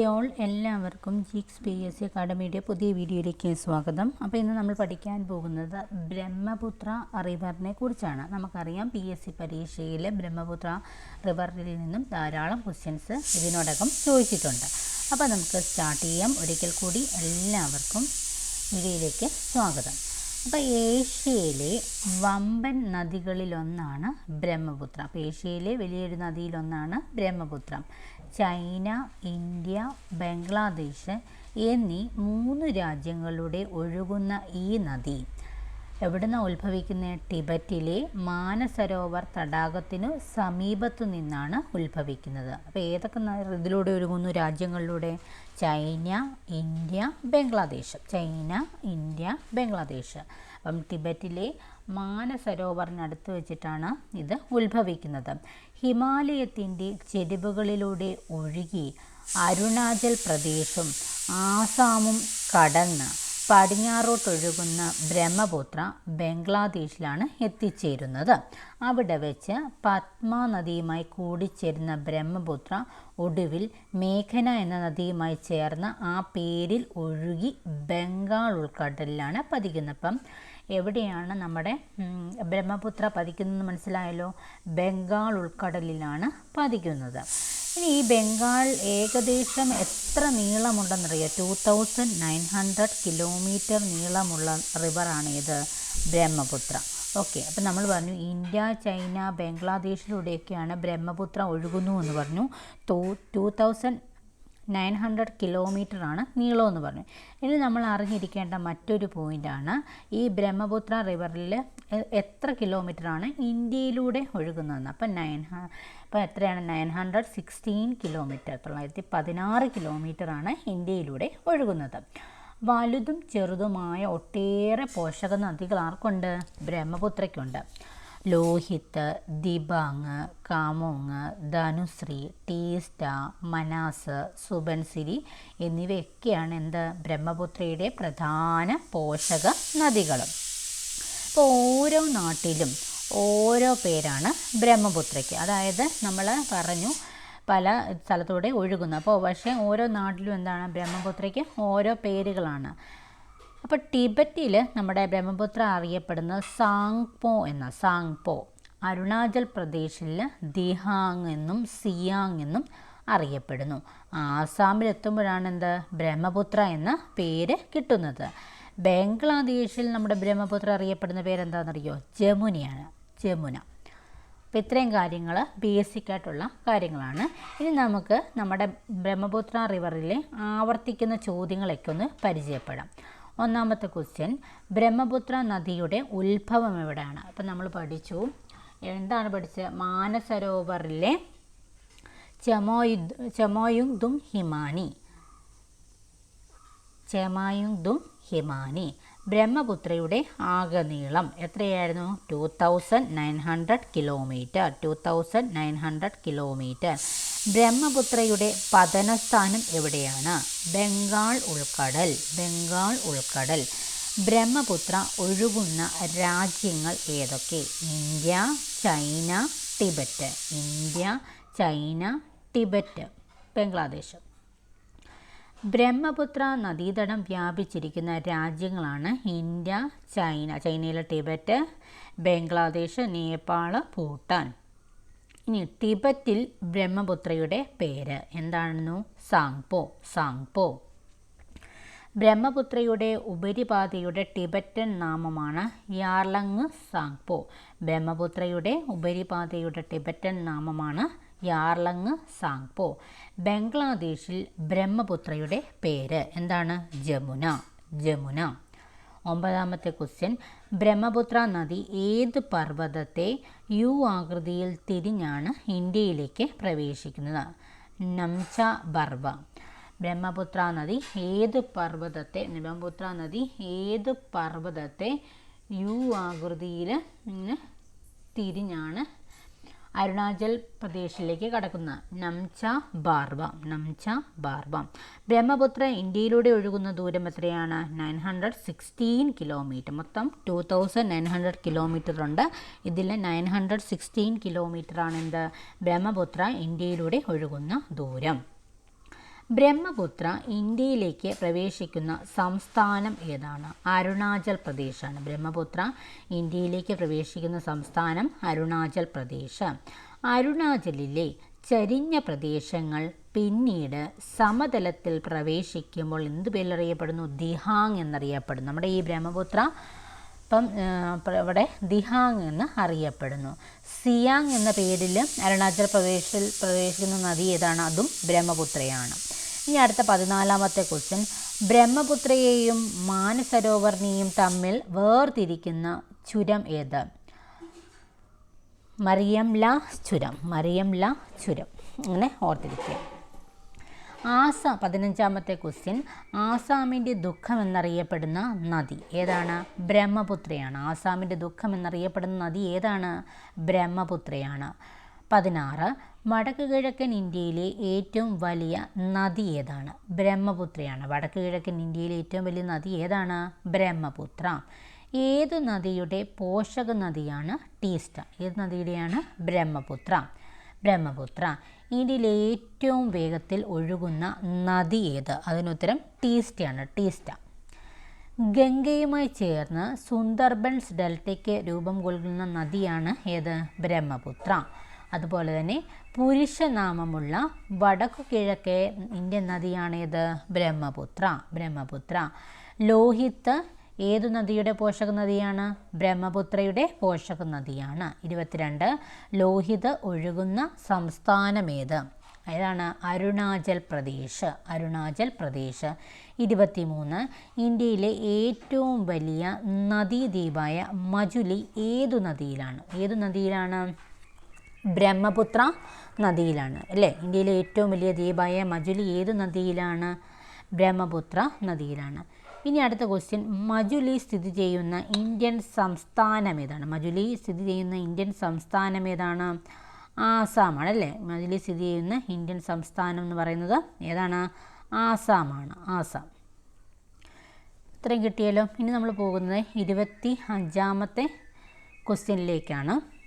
Hi all എല്ലാവർക്കും ജിക്സ് P S C അക്കാഡമിയുടെ പുതിയ വീഡിയോയിലേക്ക് സ്വാഗതം. അപ്പോൾ ഇന്ന് നമ്മൾ പഠിക്കാൻ പോകുന്നത് ബ്രഹ്മപുത്ര റിവറിനെ കുറിച്ചാണ്. നമുക്കറിയാം പി എസ് സി പരീക്ഷയിൽ ബ്രഹ്മപുത്ര റിവറിൽ നിന്നും ധാരാളം ക്വസ്റ്റ്യൻസ് ഇതിനോടകം ചോദിച്ചിട്ടുണ്ട്. അപ്പോൾ നമുക്ക് സ്റ്റാർട്ട് ചെയ്യാം. ഒരിക്കൽ കൂടി എല്ലാവർക്കും വീഡിയോയിലേക്ക് സ്വാഗതം. അപ്പോൾ ഏഷ്യയിലെ വമ്പൻ നദികളിലൊന്നാണ് ബ്രഹ്മപുത്ര. അപ്പോൾ ഏഷ്യയിലെ വലിയൊരു നദിയിലൊന്നാണ് ബ്രഹ്മപുത്രം. ചൈന ഇന്ത്യ ബംഗ്ലാദേശ് എന്നീ മൂന്ന് രാജ്യങ്ങളുടെ ഒഴുകുന്ന ഈ നദി. എവിടുന്ന ഉത്ഭവിക്കുന്ന ടിബറ്റിലെ മാനസരോവർ തടാകത്തിനു സമീപത്തു നിന്നാണ് ഉത്ഭവിക്കുന്നത്. അപ്പോൾ ഏതൊക്കെ ഇതിലൂടെ ഒഴുകുന്നു രാജ്യങ്ങളിലൂടെ China India Bangladesh. China India Bangladesh. അപ്പം ടിബറ്റിലെ മാനസരോവറിനടുത്ത് വെച്ചിട്ടാണ് ഇത് ഉത്ഭവിക്കുന്നത്. ഹിമാലയത്തിന്റെ ചെരിവുകളിലൂടെ ഒഴുകി അരുണാചൽ പ്രദേശും ആസാമും കടന്ന് പടിഞ്ഞാറോട്ടൊഴുകുന്ന ബ്രഹ്മപുത്ര ബംഗ്ലാദേശിലാണ് എത്തിച്ചേരുന്നത്. അവിടെ വെച്ച് പത്മ നദിയുമായി കൂടിച്ചേരുന്ന ബ്രഹ്മപുത്ര ഒടുവിൽ മേഘന എന്ന നദിയുമായി ചേർന്ന് ആ പേരിൽ ഒഴുകി ബംഗാൾ ഉൾക്കടലിലാണ് പതിക്കുന്നത്. അപ്പം എവിടെയാണ് നമ്മുടെ ബ്രഹ്മപുത്ര പതിക്കുന്നത് മനസ്സിലായല്ലോ? ബംഗാൾ ഉൾക്കടലിലാണ് പതിക്കുന്നത്. ഇനി ഈ ബംഗാൾ ഏകദേശം എത്ര നീളമുണ്ടെന്നറിയാം? Two thousand nine hundred kilometre നീളമുള്ള റിവറാണ് ഇത് ബ്രഹ്മപുത്ര. ഓക്കെ അപ്പം നമ്മൾ പറഞ്ഞു ഇന്ത്യ ചൈന ബംഗ്ലാദേശിലൂടെയൊക്കെയാണ് ബ്രഹ്മപുത്ര ഒഴുകുന്നു എന്ന് പറഞ്ഞു. Two thousand nine hundred kilometre ആണ് നീളമെന്ന് പറഞ്ഞു. ഇനി നമ്മൾ അറിഞ്ഞിരിക്കേണ്ട മറ്റൊരു പോയിന്റാണ് ഈ ബ്രഹ്മപുത്ര റിവറിൽ എത്ര കിലോമീറ്റർ ആണ് ഇന്ത്യയിലൂടെ ഒഴുകുന്നതെന്ന്. അപ്പം നയൻ അപ്പോൾ എത്രയാണ്? നയൻ ഹൺഡ്രഡ് സിക്സ്റ്റീൻ കിലോമീറ്റർ തൊള്ളായിരത്തി പതിനാറ് കിലോമീറ്ററാണ് ഇന്ത്യയിലൂടെ ഒഴുകുന്നത്. വലുതും ചെറുതുമായ ഒട്ടേറെ പോഷക നദികൾ ആർക്കുണ്ട്? ബ്രഹ്മപുത്രയ്ക്കുണ്ട്. ലോഹിത് ദിബാങ് കാമോങ് ധനുശ്രീ ടീസ്റ്റ മനാസ് സുബൻസിരി എന്നിവയൊക്കെയാണ് എന്ത്? ബ്രഹ്മപുത്രയുടെ പ്രധാന പോഷക നദികളും. അപ്പോൾ ഓരോ നാട്ടിലും ഓരോ പേരാണ് ബ്രഹ്മപുത്രയ്ക്ക്. അതായത് നമ്മൾ പറഞ്ഞു പല സ്ഥലത്തൂടെ ഒഴുകുന്നു അപ്പോൾ പക്ഷേ ഓരോ നാട്ടിലും എന്താണ് ബ്രഹ്മപുത്രയ്ക്ക്? ഓരോ പേരുകളാണ്. അപ്പോൾ ടിബറ്റിൽ നമ്മുടെ ബ്രഹ്മപുത്ര അറിയപ്പെടുന്ന സാങ്പോ എന്ന സാങ്പോ അരുണാചൽ പ്രദേശിൽ ദിഹാങ് എന്നും സിയാങ് എന്നും അറിയപ്പെടുന്നു. ആസാമിൽ എത്തുമ്പോഴാണ് എന്ത് ബ്രഹ്മപുത്ര എന്ന പേര് കിട്ടുന്നത്. ബംഗ്ലാദേശിൽ നമ്മുടെ ബ്രഹ്മപുത്ര അറിയപ്പെടുന്ന പേരെന്താണെന്നറിയോ ജമുനയാണ്. ജമുന. അപ്പോൾ ഇത്രയും കാര്യങ്ങൾ ബേസിക് ആയിട്ടുള്ള കാര്യങ്ങളാണ്. ഇനി നമുക്ക് നമ്മുടെ ബ്രഹ്മപുത്ര റിവറിലെ ആവർത്തിക്കുന്ന ചോദ്യങ്ങളൊക്കെ ഒന്ന് പരിചയപ്പെടാം. ഒന്നാമത്തെ ക്വസ്റ്റ്യൻ ബ്രഹ്മപുത്ര നദിയുടെ ഉത്ഭവം എവിടെയാണ്? അപ്പം നമ്മൾ പഠിച്ചു. എന്താണ് പഠിച്ചത് മാനസരോവറിലെ ചമോയുദ് ദും ഹിമാനി. ചെമായുങ് ദും ഹിമാനി. ബ്രഹ്മപുത്രയുടെ ആകനീളം എത്രയായിരുന്നു? Two thousand nine hundred kilometre two thousand nine hundred kilometre ബ്രഹ്മപുത്രയുടെ പതനസ്ഥാനം എവിടെയാണ്? ബംഗാൾ ഉൾക്കടൽ ബംഗാൾ ഉൾക്കടൽ. ബ്രഹ്മപുത്ര ഒഴുകുന്ന രാജ്യങ്ങൾ ഏതൊക്കെ? India China Tibet. India China Tibet. Bangladesh. Brahmaputra നദീതടം വ്യാപിച്ചിരിക്കുന്ന രാജ്യങ്ങളാണ് ഇന്ത്യ ചൈന ചൈനയിലെ ടിബറ്റ് ബംഗ്ലാദേശ് നേപ്പാൾ ഭൂട്ടാൻ. ഇനി ടിബറ്റിൽ ബ്രഹ്മപുത്രയുടെ പേര്. എന്താണെന്നു? Tsangpo Tsangpo. ബ്രഹ്മപുത്രയുടെ ഉപരിപാതയുടെ ടിബറ്റൻ നാമമാണ് യാർലങ് സാങ്പോ. ബ്രഹ്മപുത്രയുടെ ഉപരിപാതയുടെ ടിബറ്റൻ നാമമാണ് യാർലങ് സാങ്പോ. ബംഗ്ലാദേശിൽ ബ്രഹ്മപുത്രയുടെ പേര്. എന്താണ്? ജമുന ജമുന. ഒമ്പതാമത്തെ ക്വസ്റ്റ്യൻ. ബ്രഹ്മപുത്ര നദി ഏത് പർവതത്തെ യു ആകൃതിയിൽ തിരിഞ്ഞാണ് ഇന്ത്യയിലേക്ക് പ്രവേശിക്കുന്നത്? നംച ബർവ. ബ്രഹ്മപുത്ര നദി ഏത് പർവതത്തെ ബ്രഹ്മപുത്ര നദി ഏത് പർവതത്തെ യു ആകൃതിയിൽ തിരിഞ്ഞാണ് അരുണാചൽ പ്രദേശിലേക്ക് കടക്കുന്ന നംച ബാർവ നംച ബാർവ ബ്രഹ്മപുത്ര ഇന്ത്യയിലൂടെ ഒഴുകുന്ന ദൂരം എത്രയാണ്? Nine hundred sixteen kilometre. മൊത്തം two thousand nine hundred kilometre ഉണ്ട്. ഇതിൽ നയൻ ഹൺഡ്രഡ് സിക്സ്റ്റീൻ കിലോമീറ്റർ ആണ് എന്ത്? ബ്രഹ്മപുത്ര ഇന്ത്യയിലൂടെ ഒഴുകുന്ന ദൂരം. ബ്രഹ്മപുത്ര ഇന്ത്യയിലേക്ക് പ്രവേശിക്കുന്ന സംസ്ഥാനം ഏതാണ്? അരുണാചൽ പ്രദേശാണ്. ബ്രഹ്മപുത്ര ഇന്ത്യയിലേക്ക് പ്രവേശിക്കുന്ന സംസ്ഥാനം അരുണാചൽ പ്രദേശ്. അരുണാചലിലെ ചരിഞ്ഞ പ്രദേശങ്ങൾ പിന്നീട് സമതലത്തിൽ പ്രവേശിക്കുമ്പോൾ എന്ത് പേരിലറിയപ്പെടുന്നു? ദിഹാങ് എന്നറിയപ്പെടുന്നു. നമ്മുടെ ഈ ബ്രഹ്മപുത്ര ഇപ്പം ഇവിടെ ദിഹാങ് എന്ന് അറിയപ്പെടുന്നു. സിയാങ് എന്ന പേരിൽ അരുണാചൽ പ്രദേശിൽ പ്രവേശിക്കുന്ന നദി ഏതാണ്? അതും ബ്രഹ്മപുത്രയാണ്. ഇനി അടുത്ത പതിനാലാമത്തെ ക്വസ്റ്റ്യൻ ബ്രഹ്മപുത്രയെയും മാനസരോവറിനെയും തമ്മിൽ വേർതിരിക്കുന്ന ചുരം ഏത്? മറിയം ല ചുരം മറിയം ല ചുരം. അങ്ങനെ ഓർത്തിരിക്കുക. ആസാം പതിനഞ്ചാമത്തെ ക്വസ്റ്റ്യൻ ആസാമിന്റെ ദുഃഖം എന്നറിയപ്പെടുന്ന നദി ഏതാണ്? ബ്രഹ്മപുത്രയാണ്. ആസാമിന്റെ ദുഃഖം എന്നറിയപ്പെടുന്ന നദി ഏതാണ്? ബ്രഹ്മപുത്രയാണ്. പതിനാറ് വടക്ക് കിഴക്കൻ ഇന്ത്യയിലെ ഏറ്റവും വലിയ നദി ഏതാണ്? ബ്രഹ്മപുത്രയാണ്. വടക്ക് കിഴക്കൻ ഇന്ത്യയിലെ ഏറ്റവും വലിയ നദി ഏതാണ്? ബ്രഹ്മപുത്ര. ഏത് നദിയുടെ പോഷക നദിയാണ് ടീസ്റ്റ ഏത് നദിയുടെയാണ്? ബ്രഹ്മപുത്ര. ബ്രഹ്മപുത്ര. ഇന്ത്യയിലെ ഏറ്റവും വേഗത്തിൽ ഒഴുകുന്ന നദി ഏത്? അതിനുത്തരം ടീസ്റ്റയാണ്. ടീസ്റ്റ ഗംഗയുമായി ചേർന്ന് സുന്ദർബൻസ് ഡെൽറ്റയ്ക്ക് രൂപം കൊള്ളുന്ന നദിയാണ് ഏത്? ബ്രഹ്മപുത്ര. അതുപോലെ തന്നെ പുരുഷനാമമുള്ള വടക്കു കിഴക്കേ ഇന്ത്യൻ നദിയാണേത്. ബ്രഹ്മപുത്ര ബ്രഹ്മപുത്ര. ലോഹിത്ത് ഏതു നദിയുടെ പോഷക നദിയാണ്? ബ്രഹ്മപുത്രയുടെ പോഷക നദിയാണ്. ഇരുപത്തിരണ്ട് ലോഹിത് ഒഴുകുന്ന സംസ്ഥാനമേത്? ഏതാണ്? അരുണാചൽ പ്രദേശ് അരുണാചൽ പ്രദേശ്. ഇരുപത്തിമൂന്ന് ഇന്ത്യയിലെ ഏറ്റവും വലിയ നദീദ്വീപായ മജുലി ഏതു നദിയിലാണ്? ഏതു നദിയിലാണ്? ബ്രഹ്മപുത്ര നദിയിലാണ് അല്ലേ? ഇന്ത്യയിലെ ഏറ്റവും വലിയ ദ്വീപായ മജുലി ഏത് നദിയിലാണ്? ബ്രഹ്മപുത്ര നദിയിലാണ്. ഇനി അടുത്ത ക്വസ്റ്റ്യൻ മജുലി സ്ഥിതി ചെയ്യുന്ന ഇന്ത്യൻ സംസ്ഥാനം ഏതാണ്? മജുലി സ്ഥിതി ചെയ്യുന്ന ഇന്ത്യൻ സംസ്ഥാനം ഏതാണ്? ആസാമാണ് അല്ലേ? മജുലി സ്ഥിതി ചെയ്യുന്ന ഇന്ത്യൻ സംസ്ഥാനം എന്ന് പറയുന്നത് ഏതാണ്? ആസാമാണ് ആസാം. ഇത്രയും കിട്ടിയല്ലോ. ഇനി നമ്മൾ പോകുന്നത് ഇരുപത്തി അഞ്ചാമത്തെ ക്വസ്റ്റ്യനിലേക്കാണ്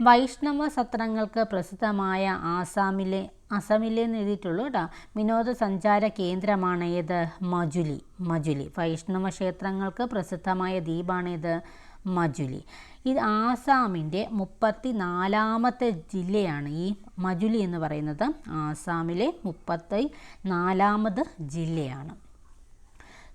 വൈഷ്ണവ സത്രങ്ങൾക്ക് പ്രസിദ്ധമായ ആസാമിലെ അസമിലെ എന്ന് എഴുതിയിട്ടുള്ളൂ കേട്ടോ. വിനോദസഞ്ചാര കേന്ദ്രമാണ് ഏത്? മജുലി മജുലി. വൈഷ്ണവ ക്ഷേത്രങ്ങൾക്ക് പ്രസിദ്ധമായ ദ്വീപാണ് ഏത്? മജുലി. ഇത് ആസാമിന്റെ മുപ്പത്തി നാലാമത്തെ ജില്ലയാണ് ഈ മജുലി എന്ന് പറയുന്നത്. ആസാമിലെ മുപ്പത്തി നാലാമത് ജില്ലയാണ്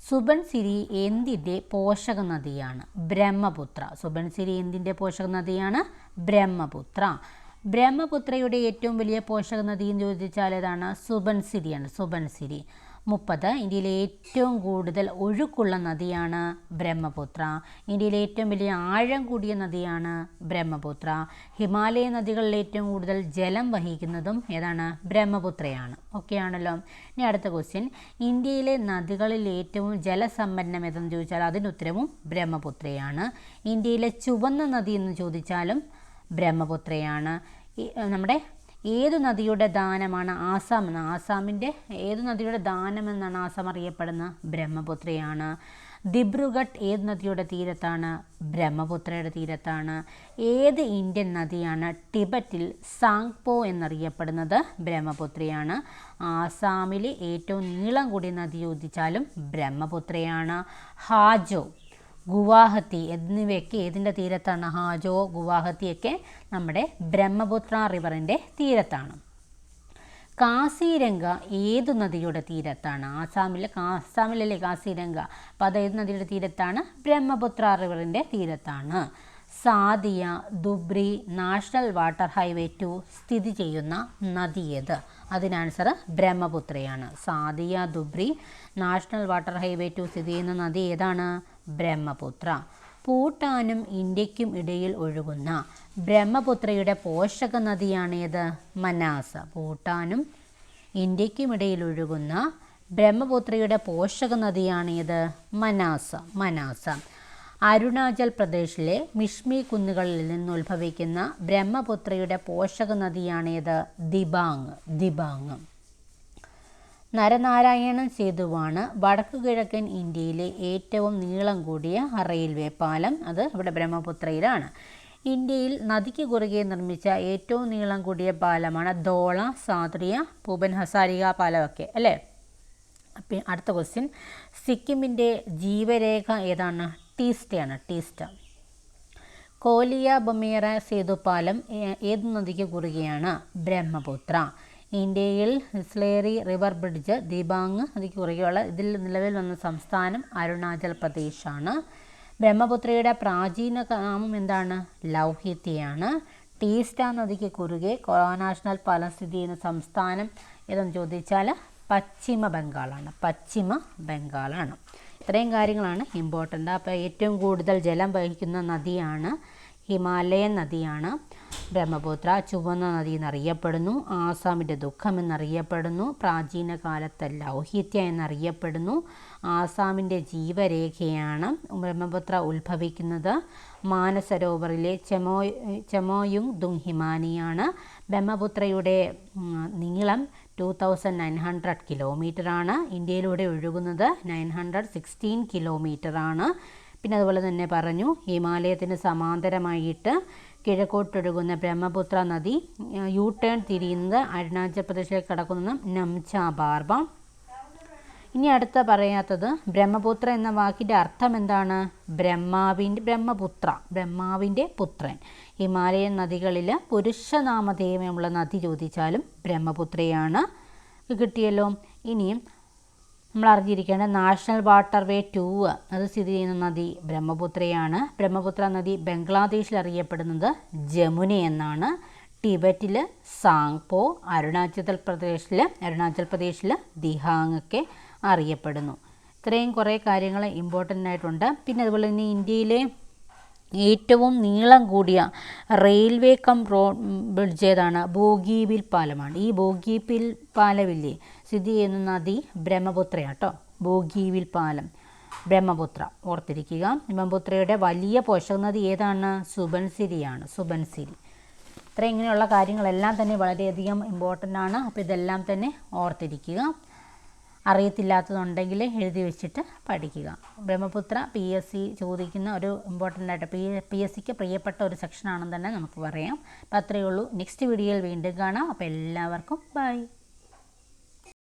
സുബൻസിരി എന്തിന്റെ പോഷക നദിയാണ് ബ്രഹ്മപുത്ര സുബൻസിരി എന്തിന്റെ പോഷക നദിയാണ് ബ്രഹ്മപുത്ര. ബ്രഹ്മപുത്രയുടെ ഏറ്റവും വലിയ പോഷക നദി എന്ന് ചോദിച്ചാൽ ഏതാണ്? സുബൻസിരിയാണ് സുബൻസിരി മുപ്പത്. ഇന്ത്യയിലെ ഏറ്റവും കൂടുതൽ ഒഴുക്കുള്ള നദിയാണ് ബ്രഹ്മപുത്ര. ഇന്ത്യയിലെ ഏറ്റവും വലിയ ആഴം കൂടിയ നദിയാണ് ബ്രഹ്മപുത്ര. ഹിമാലയ നദികളിൽ ഏറ്റവും കൂടുതൽ ജലം വഹിക്കുന്നതും ഏതാണ്? ബ്രഹ്മപുത്രയാണ്. ഓക്കെ ആണല്ലോ. ഇനി അടുത്ത ക്വസ്റ്റ്യൻ ഇന്ത്യയിലെ നദികളിൽ ഏറ്റവും ജലസമ്പന്നം ഏതെന്ന് ചോദിച്ചാൽ അതിനുത്തരവും ബ്രഹ്മപുത്രയാണ്. ഇന്ത്യയിലെ ചുവന്ന നദി എന്ന് ചോദിച്ചാലും ബ്രഹ്മപുത്രയാണ്. നമ്മുടെ ഏതു നദിയുടെ ദാനമാണ് ആസാം എന്ന്? ആസാമിന്റെ ഏതു നദിയുടെ ദാനം എന്നാണ് ആസാം അറിയപ്പെടുന്നത് ബ്രഹ്മപുത്രയാണ്. ദിബ്രുഗഡ് ഏത് നദിയുടെ തീരത്താണ്? ബ്രഹ്മപുത്രയുടെ തീരത്താണ്. ഏത് ഇന്ത്യൻ നദിയാണ്? ടിബറ്റിൽ സാങ്പോ എന്നറിയപ്പെടുന്നത് ബ്രഹ്മപുത്രയാണ്. ആസാമിലെ ഏറ്റവും നീളം കൂടിയ നദി ചോദിച്ചാലും ബ്രഹ്മപുത്രയാണ്. ഹാജോ ഗുവാഹത്തി എന്നിവയൊക്കെ ഏതിന്റെ തീരത്താണ്? ഹാജോ ഗുവാഹത്തിയൊക്കെ നമ്മുടെ ബ്രഹ്മപുത്ര റിവറിന്റെ തീരത്താണ്. കാസിരംഗ ഏത് നദിയുടെ തീരത്താണ്? ആസാമിലെ ആസാമിലല്ലേ കാസിരംഗ. അപ്പോൾ അത് ഏത് നദിയുടെ തീരത്താണ്? ബ്രഹ്മപുത്ര റിവറിന്റെ തീരത്താണ്. Sadiya Dhubri national water highway two സ്ഥിതി ചെയ്യുന്ന നദി ഏത്? അതിന് answer ബ്രഹ്മപുത്രയാണ്. Sadiya Dhubri national water highway two സ്ഥിതി ചെയ്യുന്ന നദി ഏതാണ്? ബ്രഹ്മപുത്ര. ഭൂട്ടാനും ഇന്ത്യക്കും ഇടയിൽ ഒഴുകുന്ന ബ്രഹ്മപുത്രയുടെ പോഷക നദിയാണേത് മനാസ. ഭൂട്ടാനും ഇന്ത്യക്കും ഇടയിൽ ഒഴുകുന്ന ബ്രഹ്മപുത്രയുടെ പോഷക നദിയാണേത് മനാസ. മനാസ. അരുണാചൽ പ്രദേശിലെ മിഷ്മി കുന്നുകളിൽ നിന്ന് ഉത്ഭവിക്കുന്ന ബ്രഹ്മപുത്രയുടെ പോഷക നദിയാണേത് ദിബാങ്. ദിബാങ്. നരനാരായണൻ സേതുവാണ് വടക്കു കിഴക്കൻ ഇന്ത്യയിലെ ഏറ്റവും നീളം കൂടിയ റെയിൽവേ പാലം. അത് ഇവിടെ ബ്രഹ്മപുത്രയിലാണ്. ഇന്ത്യയിൽ നദിക്ക് കുറുകെ നിർമ്മിച്ച ഏറ്റവും നീളം കൂടിയ പാലമാണ് ധോള സാദ്രിയ ഭൂപൻ ഹസാരിക പാലമൊക്കെ അല്ലേ? പിന്നെ അടുത്ത ക്വസ്റ്റ്യൻ സിക്കിമിന്റെ ജീവരേഖ ഏതാണ്? ടീസ്റ്റയാണ് ടീസ്റ്റ. കോലിയ ബൊമേറ സേതുപാലം പാലം ഏത് നദിക്ക് കുറുകെയാണ്? ബ്രഹ്മപുത്ര. ഇന്ത്യയിൽ ഹിസ്ലേറി റിവർ ബ്രിഡ്ജ് ദിബാങ് അത് കുറയുള്ള ഇതിൽ നിലവിൽ വന്ന സംസ്ഥാനം അരുണാചൽ പ്രദേശാണ്. ബ്രഹ്മപുത്രയുടെ പ്രാചീന നാമം എന്താണ്? ലൗഹിത്യയാണ് ടീസ്റ്റ നദിക്ക് കുറുകെ നാഷണൽ പാലം സ്ഥിതി ചെയ്യുന്ന സംസ്ഥാനം ഏതെന്ന് ചോദിച്ചാൽ പശ്ചിമ ബംഗാളാണ്. പശ്ചിമ ബംഗാളാണ്. ഇത്രയും കാര്യങ്ങളാണ് ഇമ്പോർട്ടന്റ് അപ്പോൾ ഏറ്റവും കൂടുതൽ ജലം വഹിക്കുന്ന നദിയാണ് ഹിമാലയൻ നദിയാണ്. ബ്രഹ്മപുത്ര ചുവന്ന നദി എന്നറിയപ്പെടുന്നു ആസാമിന്റെ ദുഃഖം എന്നറിയപ്പെടുന്നു പ്രാചീന കാലത്തെ ലൗഹിത്യ എന്നറിയപ്പെടുന്നു ആസാമിന്റെ ജീവരേഖയാണ് ബ്രഹ്മപുത്ര ഉത്ഭവിക്കുന്നത്. മാനസരോവറിലെ ചെമോ ചെമോയുങ് ദുങ് ഹിമാനിയാണ് ബ്രഹ്മപുത്രയുടെ നീളം ടു തൗസൻഡ് നയൻ ഹൺഡ്രഡ് കിലോമീറ്ററാണ് ഇന്ത്യയിലൂടെ ഒഴുകുന്നത് നയൻ ഹൺഡ്രഡ് സിക്സ്റ്റീൻ കിലോമീറ്ററാണ് പിന്നെ അതുപോലെ തന്നെ പറഞ്ഞു ഹിമാലയത്തിന് സമാന്തരമായിട്ട് കിഴക്കോട്ടൊഴുകുന്ന ബ്രഹ്മപുത്ര നദി യു ടേൺ തിരിയുന്നത് അരുണാചൽ പ്രദേശിലേക്ക് കടക്കുന്ന നംച ബാർബ ഇനി അടുത്ത പറയാത്തത് ബ്രഹ്മപുത്ര എന്ന വാക്കിന്റെ അർത്ഥം എന്താണ്? ബ്രഹ്മാവിന്റെ ബ്രഹ്മപുത്ര ബ്രഹ്മാവിന്റെ പുത്രൻ. ഹിമാലയൻ നദികളിൽ പുരുഷനാമധേയമുള്ള നദി ചോദിച്ചാലും ബ്രഹ്മപുത്രയാണ്. കിട്ടിയല്ലോ. ഇനിയും നമ്മൾ അറിഞ്ഞിരിക്കേണ്ട നാഷണൽ വാട്ടർ വേ ടു അത് സ്ഥിതി ചെയ്യുന്ന നദി ബ്രഹ്മപുത്രയാണ്. ബ്രഹ്മപുത്ര നദി ബംഗ്ലാദേശിൽ അറിയപ്പെടുന്നത് ജമുന എന്നാണ്. ടിബറ്റിൽ സാങ്പോ അരുണാചൽ പ്രദേശിൽ അരുണാചൽ പ്രദേശിൽ ദിഹാങ് ഒക്കെ അറിയപ്പെടുന്നു. ഇത്രയും കുറേ കാര്യങ്ങൾ ഇമ്പോർട്ടന്റ് ആയിട്ടുണ്ട്. പിന്നെ അതുപോലെ തന്നെ ഇന്ത്യയിലെ ഏറ്റവും നീളം കൂടിയ റെയിൽവേ കം റോഡ് ബ്രിഡ്ജ് ഏതാണ്? ബോഗീബിൽ പാലമാണ്. ഈ ബോഗീബിൽ പാലമില്ലേ? സ്ഥിതി ചെയ്യുന്ന നദി ബ്രഹ്മപുത്രയാട്ടോ. ബോഗീവിൽ പാലം. ബ്രഹ്മപുത്ര. ഓർത്തിരിക്കുക. ബ്രഹ്മപുത്രയുടെ വലിയ പോഷക നദി ഏതാണ്? സുബൻസിരിയാണ്. സുബൻസിരി. ഇത്ര ഇങ്ങനെയുള്ള കാര്യങ്ങളെല്ലാം തന്നെ വളരെയധികം ഇമ്പോർട്ടന്റ് ആണ്. അപ്പോൾ ഇതെല്ലാം തന്നെ ഓർത്തിരിക്കുക. അറിയത്തില്ലാത്തതുണ്ടെങ്കിൽ എഴുതി വെച്ചിട്ട് പഠിക്കുക. ബ്രഹ്മപുത്ര പി എസ് സി ചോദിക്കുന്ന ഒരു ഇമ്പോർട്ടന്റ് ആയിട്ട് പി പി എസ് സിക്ക് പ്രിയപ്പെട്ട ഒരു സെക്ഷനാണെന്ന് തന്നെ നമുക്ക് പറയാം. അപ്പോൾ അത്രയേ ഉള്ളൂ. നെക്സ്റ്റ് വീഡിയോയിൽ വീണ്ടും കാണാം. അപ്പോൾ എല്ലാവർക്കും ബൈ